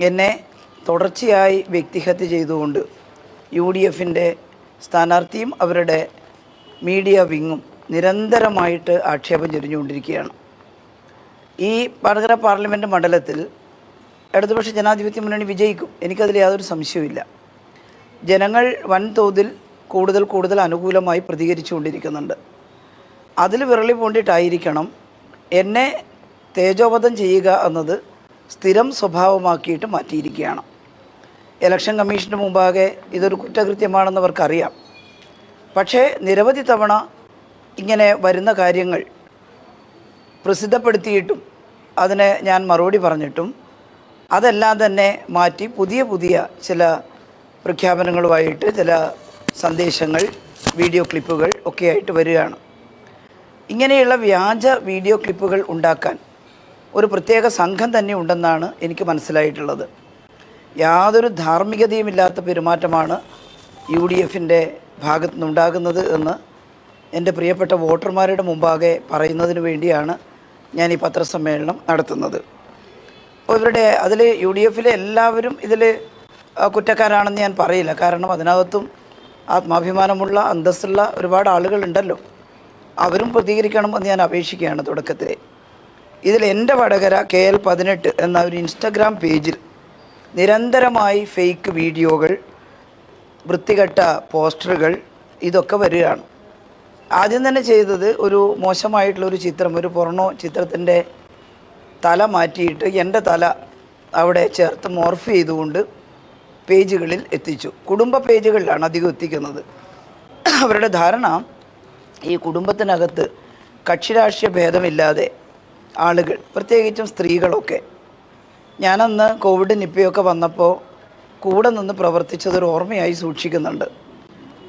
എന്നെ തുടർച്ചയായി വ്യക്തിഹത്യ ചെയ്തുകൊണ്ട് യു ഡി എഫിന്റെ സ്ഥാനാർത്ഥിയും അവരുടെ മീഡിയ വിങ്ങും നിരന്തരമായിട്ട് ആക്ഷേപം ചൊരിഞ്ഞുകൊണ്ടിരിക്കുകയാണ്. ഈ വടകര പാർലമെന്റ് മണ്ഡലത്തിൽ ഇടതുപക്ഷ ജനാധിപത്യ മുന്നണി വിജയിക്കും. എനിക്കതിൽ യാതൊരു സംശയവുമില്ല. ജനങ്ങൾ വൻതോതിൽ കൂടുതൽ കൂടുതൽ അനുകൂലമായി പ്രതികരിച്ചുകൊണ്ടിരിക്കുന്നുണ്ട്. അതിൽ വിരളി പൂണ്ടിട്ടായിരിക്കണം എന്നെ തേജോവധം ചെയ്യുക എന്നത് സ്ഥിരം സ്വഭാവമാക്കിയിട്ട് മാറ്റിയിരിക്കുകയാണ്. ഇലക്ഷൻ കമ്മീഷന് മുമ്പാകെ ഇതൊരു കുറ്റകൃത്യമാണെന്ന് അവർക്കറിയാം പക്ഷേ നിരവധി തവണ ഇങ്ങനെ വരുന്ന കാര്യങ്ങൾ പ്രസിദ്ധപ്പെടുത്തിയിട്ടും അതിനെ ഞാൻ മറുപടി പറഞ്ഞിട്ടും അതെല്ലാം തന്നെ മാറ്റി പുതിയ പുതിയ ചില പ്രഖ്യാപനങ്ങളുമായിട്ട് ചില സന്ദേശങ്ങൾ വീഡിയോ ക്ലിപ്പുകൾ ഒക്കെയായിട്ട് വരികയാണ്. ഇങ്ങനെയുള്ള വ്യാജ വീഡിയോ ക്ലിപ്പുകൾ ഉണ്ടാക്കാൻ ഒരു പ്രത്യേക സംഘം തന്നെ ഉണ്ടെന്നാണ് എനിക്ക് മനസ്സിലായിട്ടുള്ളത്. യാതൊരു ധാർമ്മികതയുമില്ലാത്ത പെരുമാറ്റമാണ് യു ഡി എഫിന്റെ ഭാഗത്തു നിന്നുണ്ടാകുന്നത് എന്ന് എന്റെ പ്രിയപ്പെട്ട വോട്ടർമാരുടെ മുമ്പാകെ പറയുന്നതിന് വേണ്ടിയാണ് ഞാൻ ഈ പത്രസമ്മേളനം നടത്തുന്നത്. അപ്പോൾ ഇവരുടെ അതിൽ യു ഡി എഫിലെ എല്ലാവരും ഇതിൽ കുറ്റക്കാരാണെന്ന് ഞാൻ പറയില്ല. കാരണം അതിനകത്തും ആത്മാഭിമാനമുള്ള അന്തസ്സുള്ള ഒരുപാട് ആളുകളുണ്ടല്ലോ. അവരും പ്രതികരിക്കണമെന്ന് ഞാൻ അപേക്ഷിക്കുകയാണ് തുടക്കത്തിൽ ഇതിൽ എന്റെ വടകര കെ എൽ പതിനെട്ട് എന്ന ഒരു ഇൻസ്റ്റഗ്രാം പേജിൽ നിരന്തരമായി ഫേക്ക് വീഡിയോകൾ വൃത്തികെട്ട പോസ്റ്ററുകൾ ഇതൊക്കെ വരികയാണ്. ആദ്യം തന്നെ ചെയ്തത് ഒരു മോശമായിട്ടുള്ളൊരു ചിത്രം ഒരു പൊറണോ ചിത്രത്തിന്റെ തല മാറ്റിയിട്ട് എന്റെ തല അവിടെ ചേർത്ത് മോർഫ് ചെയ്തുകൊണ്ട് പേജുകളിൽ എത്തിച്ചു. കുടുംബ പേജുകളിലാണ് അധികം എത്തിക്കുന്നത്. അവരുടെ ധാരണ ഈ കുടുംബത്തിനകത്ത് കക്ഷിരാഷ്ട്രീയ ഭേദമില്ലാതെ ആളുകൾ പ്രത്യേകിച്ചും സ്ത്രീകളൊക്കെ. ഞാനന്ന് കോവിഡ് നിപ്പയൊക്കെ വന്നപ്പോൾ കൂടെ നിന്ന് പ്രവർത്തിച്ചതൊരു ഓർമ്മയായി സൂക്ഷിക്കുന്നുണ്ട്.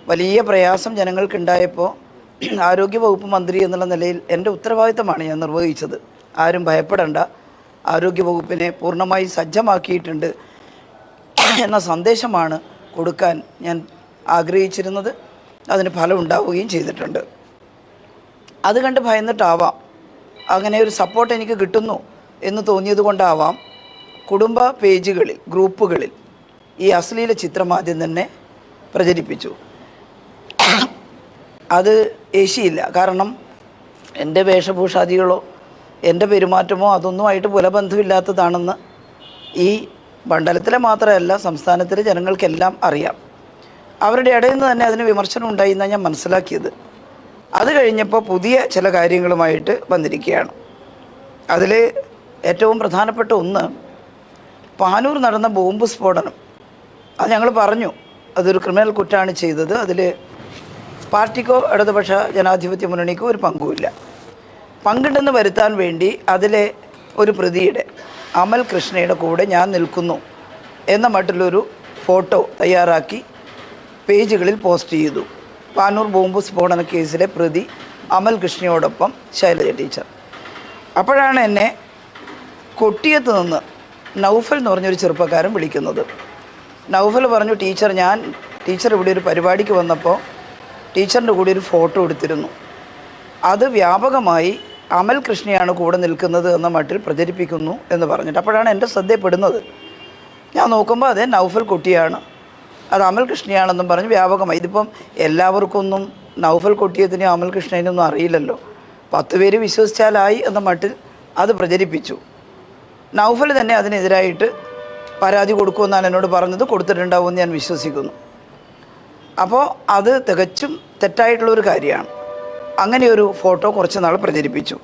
വലിയ പ്രയാസം ജനങ്ങൾക്കുണ്ടായപ്പോൾ ആരോഗ്യവകുപ്പ് മന്ത്രി എന്നുള്ള നിലയിൽ എന്റെ ഉത്തരവാദിത്തമാണ് ഞാൻ നിർവഹിച്ചത്. ആരും ഭയപ്പെടേണ്ട. ആരോഗ്യവകുപ്പിനെ പൂർണമായി സജ്ജമാക്കിയിട്ടുണ്ട് എന്ന സന്ദേശമാണ് കൊടുക്കാൻ ഞാൻ ആഗ്രഹിച്ചിരുന്നത്. അതിന് ഫലം ഉണ്ടാവുകയും ചെയ്തിട്ടുണ്ട്. അത് കണ്ട് ഭയന്നിട്ടാവാം. അങ്ങനെ ഒരു സപ്പോർട്ട് എനിക്ക് കിട്ടുന്നു എന്ന് തോന്നിയത് കൊണ്ടാവാം കുടുംബ പേജുകളിൽ ഗ്രൂപ്പുകളിൽ ഈ അശ്ലീല ചിത്രം ആദ്യം തന്നെ പ്രചരിപ്പിച്ചു. അത് ഏശിയില്ല. കാരണം എന്റെ വേഷഭൂഷാദികളോ എന്റെ പെരുമാറ്റമോ അതൊന്നുമായിട്ട് പുലബന്ധമില്ലാത്തതാണെന്ന് ഈ മണ്ഡലത്തിലെ മാത്രമല്ല സംസ്ഥാനത്തിലെ ജനങ്ങൾക്കെല്ലാം അറിയാം. അവരുടെ ഇടയിൽ നിന്ന് തന്നെ അതിന് വിമർശനം ഉണ്ടായി എന്നാണ് ഞാൻ മനസ്സിലാക്കിയത്. അത് കഴിഞ്ഞപ്പോൾ പുതിയ ചില കാര്യങ്ങളുമായിട്ട് വന്നിരിക്കുകയാണ്. അതിൽ ഏറ്റവും പ്രധാനപ്പെട്ട ഒന്ന് പാനൂർ നടന്ന ബോംബ് സ്ഫോടനം. അത് ഞങ്ങൾ പറഞ്ഞു അതൊരു ക്രിമിനൽ കുറ്റമാണ് ചെയ്തത് അതിൽ പാർട്ടിക്കോ ഇടതുപക്ഷ ജനാധിപത്യ മുന്നണിക്കോ ഒരു പങ്കുമില്ല. പങ്കുണ്ടെന്ന് വരുത്താൻ വേണ്ടി അതിലെ ഒരു പ്രതിയുടെ അമൽ കൃഷ്ണയുടെ കൂടെ ഞാൻ നിൽക്കുന്നു എന്ന മട്ടിലൊരു ഫോട്ടോ തയ്യാറാക്കി പേജുകളിൽ പോസ്റ്റ് ചെയ്തു. പാനൂർ ബോംബ് സ്ഫോടന കേസിലെ പ്രതി അമൽ കൃഷ്ണയോടൊപ്പം ശൈലജ ടീച്ചർ. അപ്പോഴാണ് എന്നെ കൊട്ടിയത്ത് നിന്ന് നൗഫൽ എന്ന് പറഞ്ഞൊരു ചെറുപ്പക്കാരൻ വിളിക്കുന്നത്. നൗഫൽ പറഞ്ഞു ടീച്ചർ ഞാൻ ടീച്ചർ ഇവിടെ ഒരു പരിപാടിക്ക് വന്നപ്പോൾ ടീച്ചറിന്റെ കൂടെ ഒരു ഫോട്ടോ എടുത്തിരുന്നു. അത് വ്യാപകമായി അമൽ കൃഷ്ണയാണ് കൂടെ നിൽക്കുന്നത് എന്ന മട്ടിൽ പ്രചരിപ്പിക്കുന്നു എന്ന് പറഞ്ഞിട്ട് അപ്പോഴാണ് എന്റെ ശ്രദ്ധയപ്പെടുന്നത് ഞാൻ നോക്കുമ്പോൾ അതെ നൗഫൽ കുട്ടിയാണ്. അത് അമൽ കൃഷ്ണയാണെന്നും പറഞ്ഞ് വ്യാപകമായി. ഇതിപ്പം എല്ലാവർക്കൊന്നും നൗഫൽ കൊട്ടിയതിനെ അമൽ കൃഷ്ണനെയൊന്നും അറിയില്ലല്ലോ. പത്ത് പേര് വിശ്വസിച്ചാലായി എന്ന മട്ടിൽ അത് പ്രചരിപ്പിച്ചു. നൗഫൽ തന്നെ അതിനെതിരായിട്ട് പരാതി കൊടുക്കുമെന്നാണ് എന്നോട് പറഞ്ഞത്. കൊടുത്തിട്ടുണ്ടാവുമെന്ന് ഞാൻ വിശ്വസിക്കുന്നു. അപ്പോൾ അത് തികച്ചും തെറ്റായിട്ടുള്ളൊരു കാര്യമാണ്. അങ്ങനെ ഒരു ഫോട്ടോ കുറച്ച് നാൾ പ്രചരിപ്പിച്ചു.